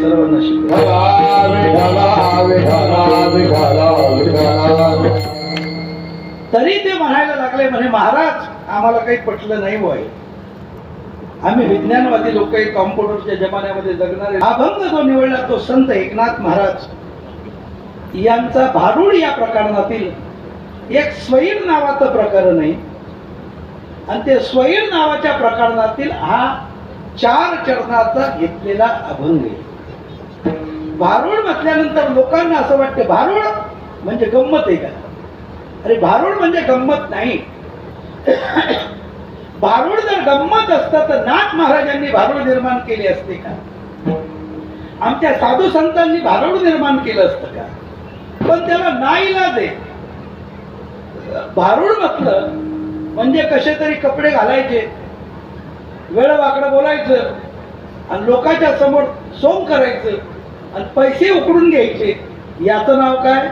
सर्वांना शिकवा तरी ते म्हणायला लागले म्हणे महाराज आम्हाला काही पटलं नाही वय. आम्ही विज्ञानवादी लोक कॉम्प्युटरच्या जमान्यामध्ये जगणारे. अभंग जो निवडला तो संत एकनाथ महाराज. यांचा भारूड या प्रकरणातील एक स्वैर नावाचं प्रकरण आहे. आणि ते स्वैर नावाच्या प्रकरणातील हा चार चरणाचा घेतलेला अभंग आहे. भारूड म्हटल्यानंतर लोकांना असं वाटतं भारूड म्हणजे गंमत आहे का? अरे भारूड म्हणजे गंमत नाही. भारूड जर गंमत असतं तर नाथ महाराजांनी भारूड निर्माण केले असते का? आमच्या साधू संतांनी भारूड निर्माण केलं असतं का? पण त्याला नाईलाज आहे. भारूड म्हटलं म्हणजे कसे तरी कपडे घालायचे वेळ वाकडं बोलायचं आणि लोकांच्या समोर सोंग करायचं आणि पैसे उकडून घ्यायचे. याचं नाव काय?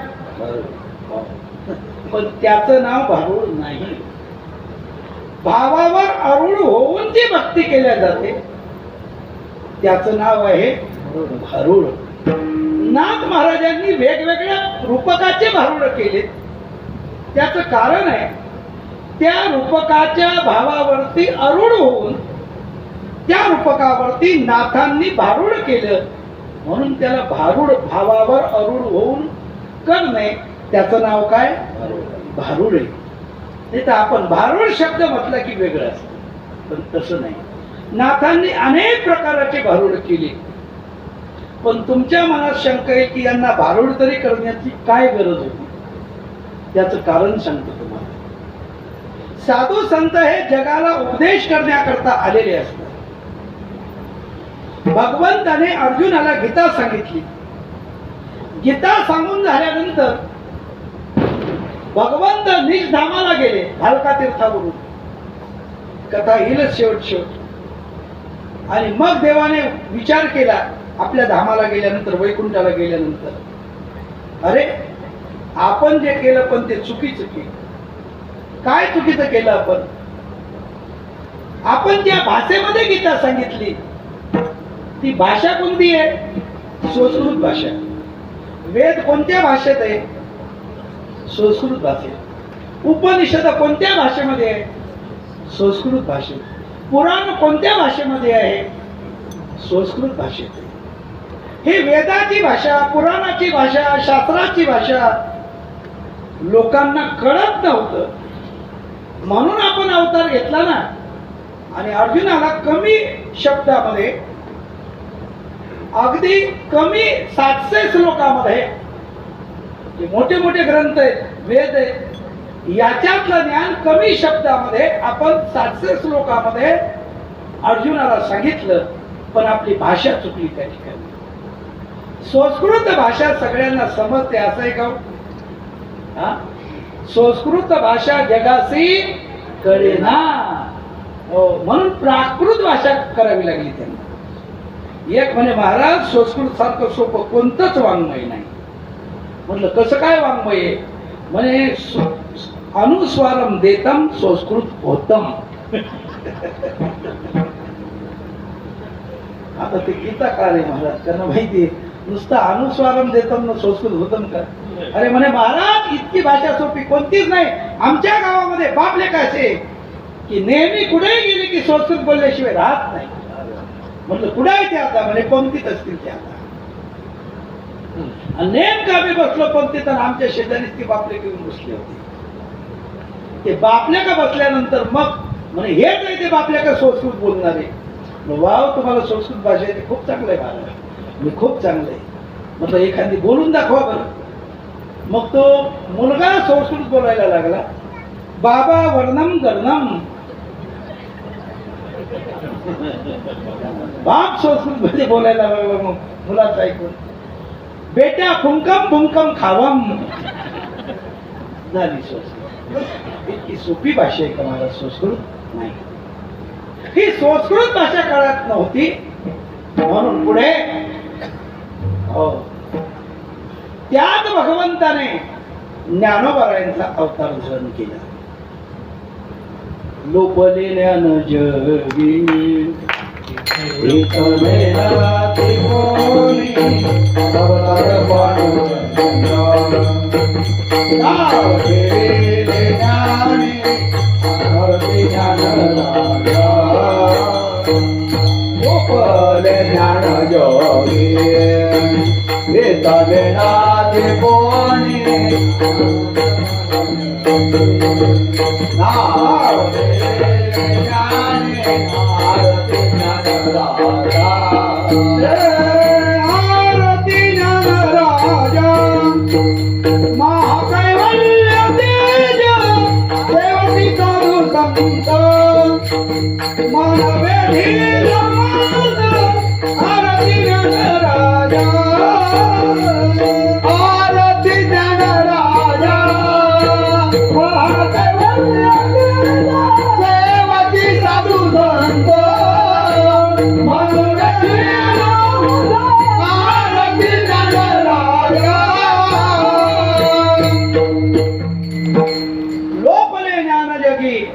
पण त्याचं नाव भारूड नाही. भावावर अरुळ होऊन जी भक्ती केल्या जाते त्याचं नाव आहे भारूड. नाथ महाराजांनी वेगवेगळ्या रूपकाचे भारूड केले. त्याचं कारण आहे त्या रूपकाच्या भावावरती अरुण होऊन त्या रूपकावरती नाथांनी भारूड केलं. म्हणून त्याला भारूड भावावर अरुड होऊन करणे त्याचं नाव काय? भारूड आहे. नाही तर आपण भारूड शब्द म्हटला की वेगळं असतं. पण तसं नाही. नाथांनी अनेक प्रकाराचे भारूड केले. पण तुमच्या मनात शंका आहे की यांना भारूड तरी करण्याची काय गरज होती? त्याचं कारण सांगतो तुम्हाला. साधू संत हे जगाला उपदेश करण्याकरता आलेले असतात. भगवंताने अर्जुनाला गीता सांगितली. गीता सांगून झाल्यानंतर भगवंत निज धामाला गेले भालका तीर्थावरून. कथा येईलच शेवट शेवट. आणि मग देवाने विचार केला आपल्या धामाला गेल्यानंतर वैकुंठाला गेल्यानंतर. अरे आपण जे केलं पण ते चुकीचं केलं. काय चुकीचं केलं आपण? आपण ज्या भाषेमध्ये गीता सांगितली. ती भाषा कोणती आहे? संस्कृत भाषा. वेद कोणत्या भाषेत आहे? संस्कृत भाषेत. उपनिषद कोणत्या भाषेमध्ये आहे? संस्कृत भाषेत. पुराण कोणत्या भाषेमध्ये आहे? संस्कृत भाषेत. आहे. वेदाची भाषा पुराणाची भाषा शास्त्राची भाषा लोकांना कळत नव्हतं. म्हणून आपण अवतार घेतला ना. आणि अर्जुनाला कमी शब्दामध्ये अगदी कमी सातशे श्लोकामध्ये जे मोठे मोठे ग्रंथ आहेत वेद आहे याच्यातलं ज्ञान कमी शब्दामध्ये आपण सातशे श्लोकामध्ये अर्जुनाला सांगितलं पण आपली भाषा चुकली त्या ठिकाणी. संस्कृत भाषा सगळ्यांना समजते असं आहे का हो? हा? संस्कृत भाषा जगासी कळेना. हो म्हणून प्राकृत भाषा करावी लागली त्यांना. एक म्हणे महाराज संस्कृत सारखं सोपं कोणतंच वाङ्मय नाही. म्हटलं कसं काय वाङ्मय आहे? म्हणे अनुस्वारम देतम संस्कृत होतम. आता ते गीता आहे महाराज? त्यांना माहिती आहे. नुसतं अनुस्वारम देतम ना संस्कृत होतम का? अरे म्हणे महाराज इतकी भाषा सोपी कोणतीच नाही. आमच्या गावामध्ये बापले कसे की नेहमी कुठेही गेले की संस्कृत बोलल्याशिवाय राहत नाही. म्हटलं कुठे आहे ते आता म्हणे पंक्तीत असतील ते आता. आणि नेमकं आम्ही बसलो पंक्तीत आणि आमच्या शेजारीच ते बापले घेऊन बसले होते. ते बापल्या का बसल्यानंतर मग म्हणे हेच आहे ते बापल्या का संस्कृत बोलणारे? वाव तुम्हाला संस्कृत भाषा येते खूप चांगलं आहे मला मी खूप चांगलं आहे. म्हटलं एखादी बोलून दाखवा बरं. मग तो मुलगा संस्कृत बोलायला लागला. बाबा वर्णम गर्णम. बाप संस्कृत मध्ये बोलायला लागला मग. मुलाचं ऐकून. बेट्या फुंकम फुंकम खावम. झाली संस्कृत इतकी सोपी भाषा आहे का मला संस्कृत नाही. ही संस्कृत भाषा काळात नव्हती. म्हणून पुढे हो. त्याच भगवंताने ज्ञानोबरायांचा अवतार धारण केला. લોપલેल्या નજરી એક મેરાતી બોલી અવતાર પાડો આવતે રે की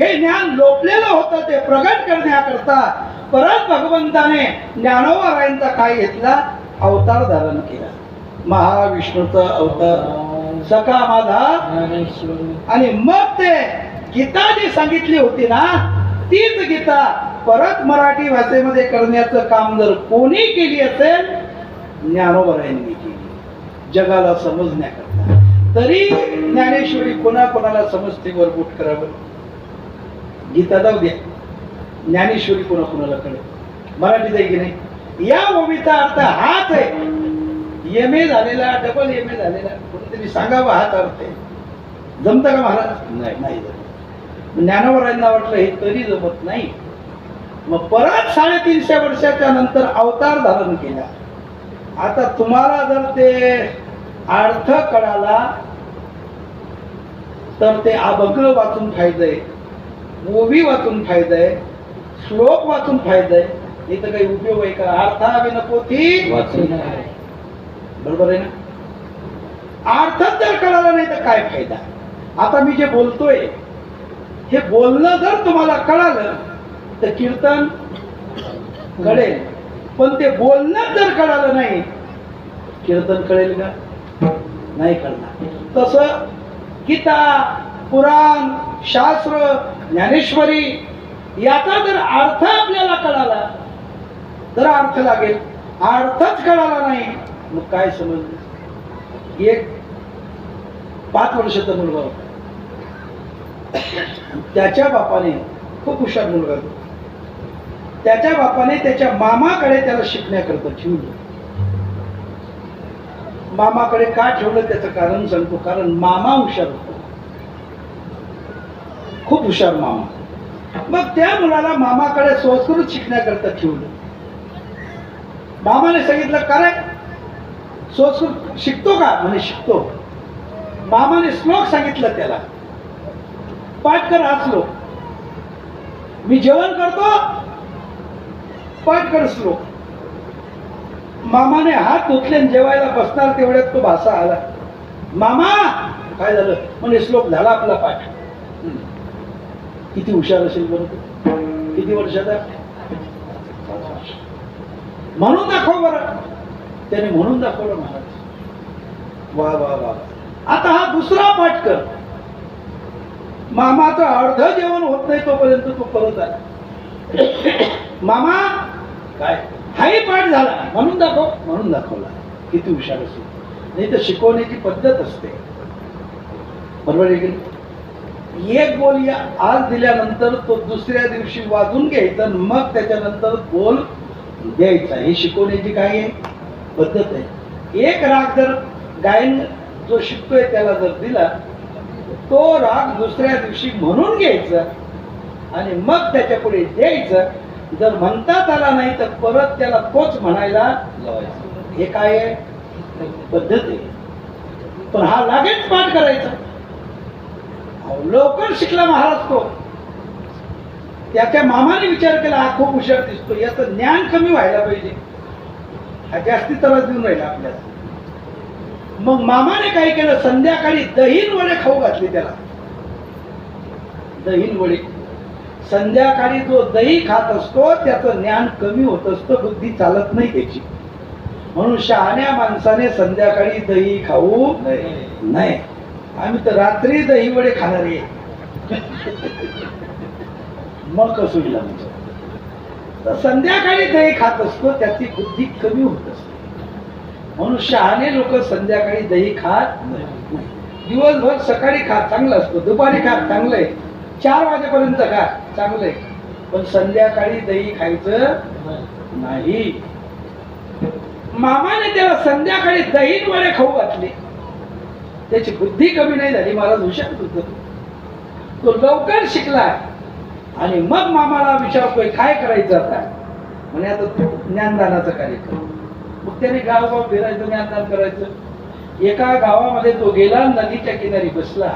हे ज्ञान लोपलेलं होतं ते प्रगट करण्याकरता परत भगवंताने ज्ञानोबारायांचा काय घेतला? अवतार धारण केला. महाविष्णूचा अवतार. सखा माझा. आणि मग ते गीता जी सांगितली होती ना तीच गीता परत मराठी भाषेमध्ये करण्याचं काम जर कोणी केली असेल ज्ञानोबरायांनी केली. जगाला समजण्याकरता. तरी ज्ञानेश्वरी कोणा कोणाला समजते वर बोट करावं? गीता जाऊ द्या. ज्ञानेश्वरी कोणा कोणाला कळेल. मराठीत आहे की नाही? या ओवीचा अर्थ हाच आहे. एम ए झालेला डबल एम ए झालेला. कोणीतरी सांगावं हाच अर्थ आहे. जमतं का महाराज? नाही. नाही जमत. ज्ञानोबरायांना वाटलं हे तरी जमत नाही. मग परत साडेतीनशे वर्षाच्या नंतर अवतार धारण केला. आता तुम्हाला जर ते अर्थ कळाला तर ते अभंग वाचून फायदा आहे ओवी वाचून फायदा आहे श्लोक वाचून फायदा आहे इथं काही उपयोग आहे का? अर्थाविन पोथी वाचून. बरोबर आहे ना? अर्थच जर कळाला नाही तर काय फायदा? आता मी जे बोलतोय हे बोलणं जर तुम्हाला कळालं तर कीर्तन कळेल. पण ते बोलणं जर कळालं नाही कीर्तन कळेल का? नाही कळणार. तसं गीता पुराण शास्त्र ज्ञानेश्वरी याचा जर अर्थ आपल्याला कळाला तर अर्थ लागेल. अर्थच कळाला नाही मग काय समजलं एक पाच वर्षाचा मुलगा होता. त्याच्या बापाने खूप हुशार मुलगा होता. त्याच्या बापाने त्याच्या मामाकडे त्याला शिकण्याकरता ठेवलं. मामाकडे का ठेवलं त्याचं कारण सांगतो. कारण मामा हुशार होतो. खूप हुशार मामा. मग त्या मुलाला मामाकडे संस्कृत शिकण्याकरता ठेवलं. मामाने सांगितलं काय संस्कृत शिकतो का? म्हणे शिकतो. मामाने श्लोक सांगितलं त्याला. पाठ कर हा श्लोक. मी जेवण करतो पाठ कर श्लोक. मामाने हात धुतले जेवायला बसणार तेवढ्यात तो भासा आला. मामा! काय झालं? म्हणजे श्लोक झाला आपला पाठ. किती हुशार असेल बरं किती वर्षाचा? म्हणून दाखव बरं. त्याने म्हणून दाखवलं महाराज. वा वा वा. आता हा दुसरा पाठ कर. मामाचं अर्ध जेवण होत नाही तोपर्यंत तो परत आला. मामा! काय? हाही पाठ झाला. म्हणून दाखव म्हणून दाखवला. किती हुशार असेल. नाही तर शिकवण्याची पद्धत असते. बरोबर आहे की एक बोल या आज दिल्यानंतर तो दुसऱ्या दिवशी वाजून घ्यायचा आणि मग त्याच्यानंतर बोल द्यायचा. हे शिकवण्याची काय आहे? पद्धत आहे. एक राग जर गायन जो शिकतोय त्याला जर दिला तो राग दुसऱ्या दिवशी म्हणून घ्यायचा आणि मग त्याच्या पुढे द्यायचं. जर म्हणतात आला नाही तर परत त्याला तोच म्हणायला लावायचं. हे काय आहे? पद्धत आहे. पण हा लागेच पाठ करायचा. अहो, लवकर शिकला महाराज तो. त्याच्या मामाने विचार केला हा खूप हुशार दिसतो. याचं ज्ञान कमी व्हायला पाहिजे. हा जास्ती त्रास देऊन राहिला आपल्याला. मग मामाने काय केलं? संध्याकाळी दहीन वडे खाऊ घातले त्याला. दहीन वडे. संध्याकाळी जो दही खात असतो त्याचं ज्ञान कमी होत असतं बुद्धी चालत नाही त्याची. म्हणून शहाण्या माणसाने संध्याकाळी दही खाऊ नाही. नाही आम्ही तर रात्री दही वडे खाणारे मग कसं होईल आमचं? तर संध्याकाळी दही खात असतो त्याची बुद्धी कमी होत असते. म्हणून शहाणे लोक संध्याकाळी दही खात नाही. दिवसभर सकाळी खा चांगलं असतो. दुपारी खात चांगलं आहे. चार वाजेपर्यंत का? चांगलंय पण संध्याकाळी दही खायचं नाही. मामाने त्याला संध्याकाळी दही वडे खाऊ घातले. त्याची बुद्धी कमी नाही झाली. महाराज हुशार होत. तो लवकर शिकला. आणि मग मामाला विचारतोय काय करायचं आता? म्हणे आता तू ज्ञानदानाचा कार्यक्रम. मग त्याने गावगाव फिरायचं ज्ञानदान करायचं. एका गावामध्ये तो गेला नदीच्या किनारी बसला.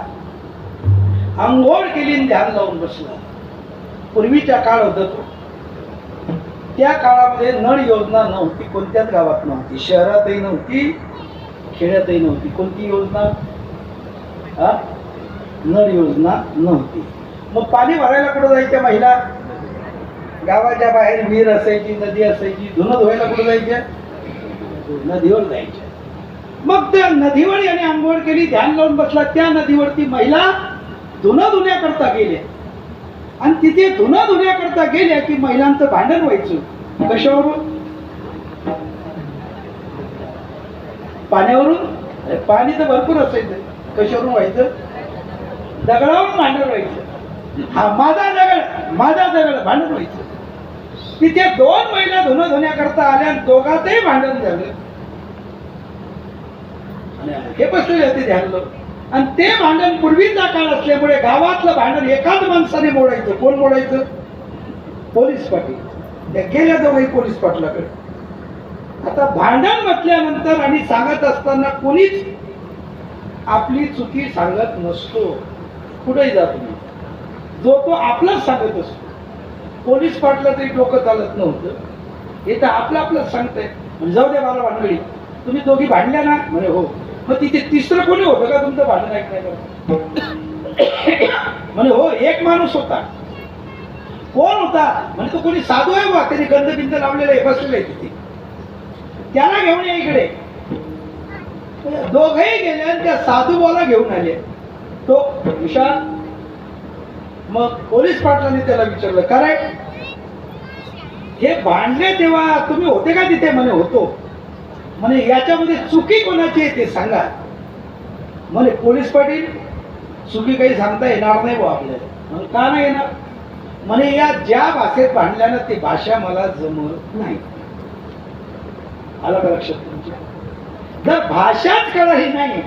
आंघोळ केली आणि ध्यान लावून बसला. पूर्वीचा काळ होता तो. त्या काळामध्ये नळ योजना नव्हती कोणत्याच गावात नव्हती शहरातही नव्हती खेड्यातही नव्हती कोणती योजना? हा? नळ योजना नव्हती. मग पाणी भरायला कुठं जायच्या महिला? गावाच्या बाहेर विहीर असायची नदी असायची धुनं धुवायला कुठं जायच्या? नदीवर जायच्या. मग त्या नदीवर याने आंघोळ केली ध्यान लावून बसला. त्या नदीवरती महिला धुनं धुण्याकरता गेल्या आणि तिथे धुनं धुण्याकरता गेल्या की महिलांचं भांडण व्हायचं. कशावरून? पाण्यावरून? पाणी तर भरपूर असायचं. कशावरून व्हायचं? दगडावरून भांडण व्हायचं. हा माझा दगड माझा दगड भांडण व्हायचं. तिथे दोन महिला धुणं धुण्याकरता आल्या आणि दोघातही भांडण झालं. आणि हे बसलेले होते ध्यान लोक आणि ते भांडण पूर्वीचा काळ असल्यामुळे गावातलं भांडण एकाच माणसाने मोडायचं. कोण मोडायचं? पोलीस पाटील. त्या गेल्या दोघही पोलीस पाटलाकडे. आता भांडण म्हटल्यानंतर आणि सांगत असताना कोणीच आपली चुकी सांगत नसतो. कुठेही जा तुम्ही. जो तो आपलंच सांगत असतो. पोलीस पाटला तरी डोकं चालत नव्हतं. हे तर आपलं आपलंच सांगतंय. म्हणजे जाऊ दे मला भानगडी तुम्ही दोघी भांडल्या ना? म्हणे हो. मग तिथे तिसरं कोणी होतं का तुमचं भांडण ऐकण्याचं म्हणे हो एक माणूस होता. कोण होता? म्हणजे तो कोणी साधू आहे बा त्याने गंध बिंद लावलेलं आहे बसलेलं आहे तिथे. त्याला घेऊन या इकडे. दोघही गेले आणि त्या साधू बोला घेऊन आले. तो विशाल मग पोलीस पाटलांनी त्याला विचारलं काय हे भांडले तेव्हा तुम्ही होते का तिथे? म्हणे होतो. म्हणे याच्यामध्ये चुकी कोणाची आहे ते सांगा. म्हणे पोलीस पाटील चुकी काही सांगता येणार नाही बा आपल्याला. म्हणे का नाही येणार? म्हणे या ज्या भाषेत भांडल्यानं ती भाषा मला जमत नाही. आलं का लक्षात तुमच्या? जर भाषाच कळही नाही.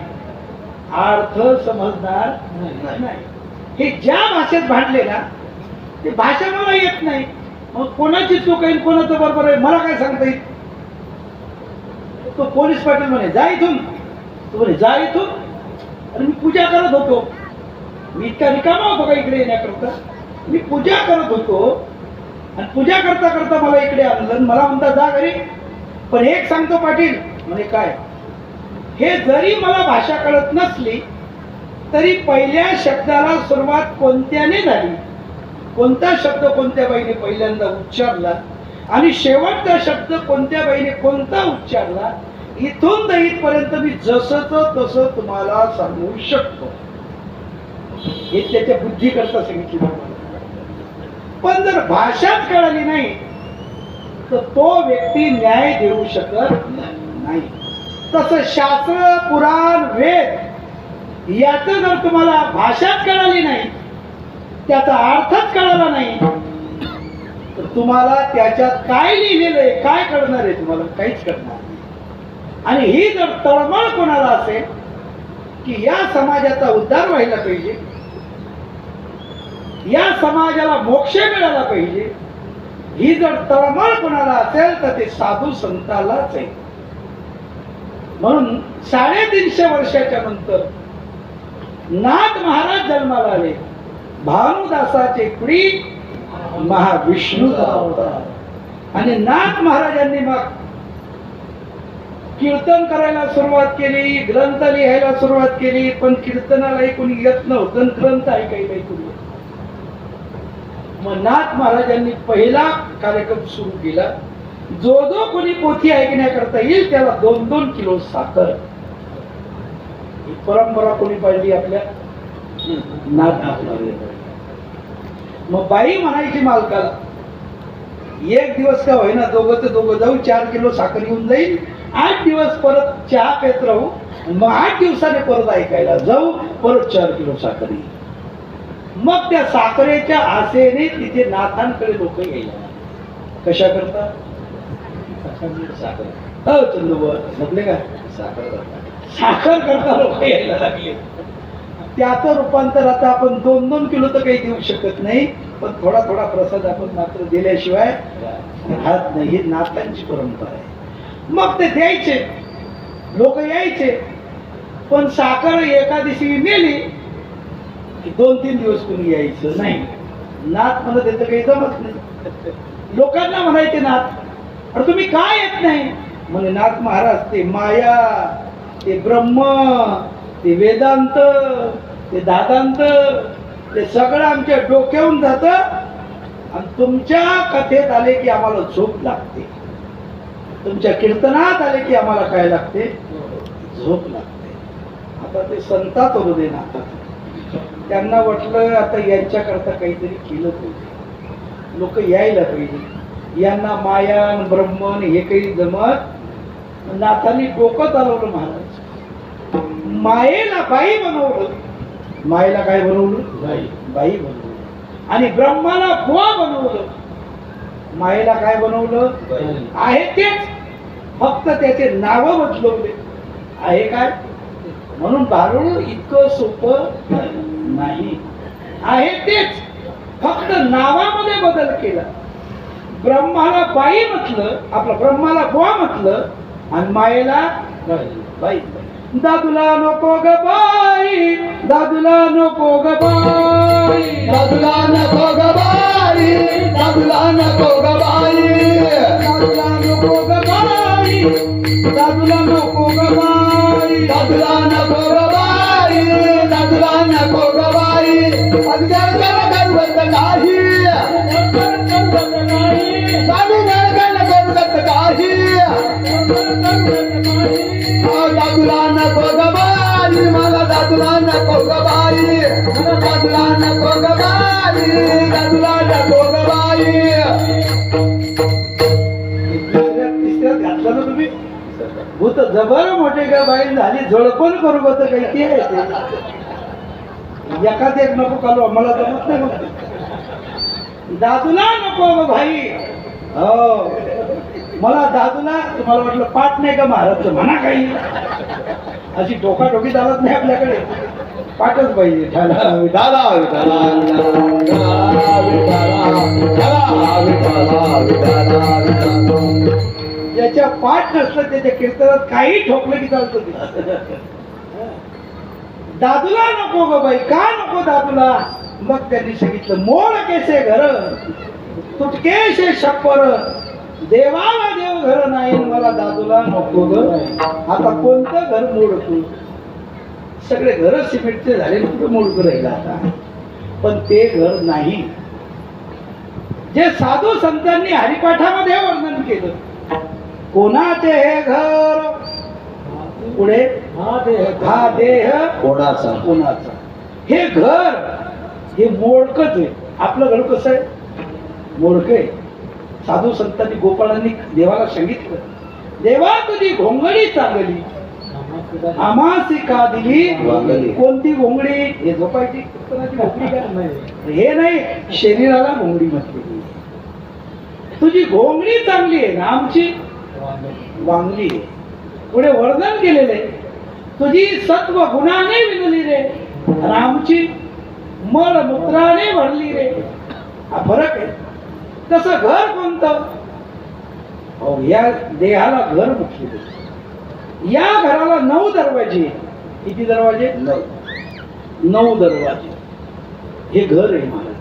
अर्थ समजणार नाही. हे ज्या भाषेत भांडले ना ते भाषा मला येत नाही. मग कोणाची चूक आहे कोणाचं बरोबर आहे? मला काय सांगता येईल? तो पोलीस पाटील म्हणे जा इथून. तो म्हणे जा इथून. आणि मी पूजा करत होतो. मी इतका रिकामा होतो का इकडे येण्याकरता? मी पूजा करत होतो. आणि पूजा करता करता मला इकडे आणलं मला म्हणता जा घरी. पण एक सांगतो पाटील म्हणे काय? हे जरी मला भाषा कळत नसली तरी पहिल्या शब्दाला सुरुवात कोणत्याने झाली? कोणता शब्द कोणत्या बाईने पहिल्यांदा उच्चारला? आणि शेवटचा शब्द कोणत्या बाईने कोणता उच्चारला इथून तर इथपर्यंत मी जसच तसं तुम्हाला सांगू शकतो. हे त्याच्या बुद्धी करता सांगितलं पण जर भाषाच कळाली नाही तर तो व्यक्ती न्याय देऊ शकत नाही. तस शास्त्र पुराण वेद याच जर तुम्हाला भाषाच कळाली नाही त्याचा अर्थच कळाला नाही तर तुम्हाला त्याच्यात काय लिहिलेलं आहे काय कळणार आहे तुम्हाला? काहीच कळणार नाही. आणि ही जर तळमळ कोणाला असेल की या समाजाचा उद्धार व्हायला पाहिजे या समाजाला मोक्ष मिळाला पाहिजे ही जर तळमळ कोणाला असेल तर ते साधू संतालाच आहे. म्हणून साडेतीनशे वर्षाच्या नंतर नाथ महाराज जन्माला आले. भानुदासाचे कुडी महाविष्णूचा अवतार. आणि नाथ महाराजांनी मग कीर्तन करायला सुरुवात केली ग्रंथ लिहायला सुरुवात केली पण कीर्तनालाही कोणी येत नव्हतं ग्रंथ ऐकायलाही कोणी मग नाथ महाराजांनी पहिला कार्यक्रम सुरू केला. जो जो कोणी पोथी ऐकण्याकरता येईल त्याला दोन दोन किलो साखर. ही परंपरा कोणी पाहिली आपल्या? नाथ महाराजांनी. मग बाई म्हणायची मालकाला एक दिवस का होईना दोघं ते दोघं जाऊ चार किलो साखर घेऊन जाईल आठ दिवस परत चहा पेत राहू मग आठ दिवसाने परत ऐकायला जाऊ परत चार किलो साखर येईल. मग त्या साखरेच्या आसेने तिथे नाथांकडे लोक यायला कशा करता? म्हणजे साखर? हो चंदूबा म्हटले का? साखर करता. साखर करता लोक यायला लागले. त्याचं रूपांतर आता आपण दोन दोन किलो तर काही देऊ शकत नाही पण थोडा थोडा प्रसाद आपण मात्र दिल्याशिवाय राहत नाही. ही नातांची परंपरा आहे. मग ते द्यायचे. लोक यायचे. पण साखर एका दिवशी नेली की दोन तीन दिवस कोणी यायचं नाही. नाथ म्हणत येतं काही जमत नाही. लोकांना म्हणायचे नाथ अरे तुम्ही काय येत नाही? म्हणे नाथ महाराज ते माया ते ब्रह्म ते वेदांत ते दादांत ते सगळं आमच्या डोक्याहून जात आणि तुमच्या कथेत आले की आम्हाला झोप लागते. तुमच्या कीर्तनात आले की आम्हाला काय लागते? झोप लागते. आता ते संतात होते नातात त्यांना वाटलं आता यांच्याकरता काहीतरी केलं पाहिजे. लोक यायला पाहिजे. यांना मायान ब्रह्मन हे काही जमत नाथांनी डोकं चालवलं महाराज. मायेला बाई बनवलं. मायेला काय बनवलं? बाई. बाई बनवलं. आणि ब्रह्माला बुवा बनवलं. मायेला काय बनवलं? आहे तेच. फक्त त्याचे नाव बदलवले. आहे काय? म्हणून भारुड इतकं सोपं नाही. आहे तेच. फक्त नावामध्ये बदल केला. ब्रह्माला बाई म्हटलं आपलं ब्रह्माला बुवा म्हटलं आणि मायेला बाई. दादूला नको ग बाई दादूला नको ग बाई. दादूला नको ग बाई दादूला नको ग बाई. दादूला नको ग बाई दादूला नको ग बाई. दादूला नको ग बाई दादूला नको ग बाई. अगदी नको ग बाई नको नको तुम्ही भूत जबर मोठे का बाई झाली झोडपण करू बघ काही ते एखाद एक नको कालू आम्हाला जमत नाही दादूला नको ग भाई हो मला दादूला तुम्हाला वाटलं पाठ नाही का महाराजचं? म्हणा काही. अशी टोकाटोकी चालत नाही आपल्याकडे. पाठच पाहिजे ज्याच्या पाठ नसलं त्याच्या कीर्तनात काही ठोकलं की चालतं. दादूला नको ग बाई. का नको दादूला? मग त्यांनी सांगितलं मोड केसे घर तुटकेशे शप्पर देवाला देव घर नाही मला दादूला नको ग. आता कोणतं घर मोडतो सगळे घर सिमेंटचे झाले कुठं मोडकं राहिलं आता. पण ते घर नाही. जे साधू संतांनी हरिपाठामध्ये वर्णन केलं कोणाचे हे घर? पुढे? हा देह कोणाचा? कोणाचा? हे घर हे मोडकच आहे. आपलं घर कसं आहे? मोडक आहे. साधू संतांनी गोपाळांनी देवाला सांगितलं. देवा तुझी घोंगडी चांगली? आमासी का दिली. कोणती घोंगडी? हे झोपायची हे नाही शरीराला घोंगडी म्हटलेली तुझी घोंगडी चांगली आहे ना आमची? वांगली आहे. पुढे वर्णन केलेले. तुझी सत्व गुणाने विनली रे. आणि आमची मळ मूत्राने भरली रे. हा फरक आहे. तसं घर कोणतं? अहो, या देहाला घर म्हटले या घराला नऊ दरवाजे. किती दरवाजे? नाही नऊ दरवाजे. हे घर आहे महाराज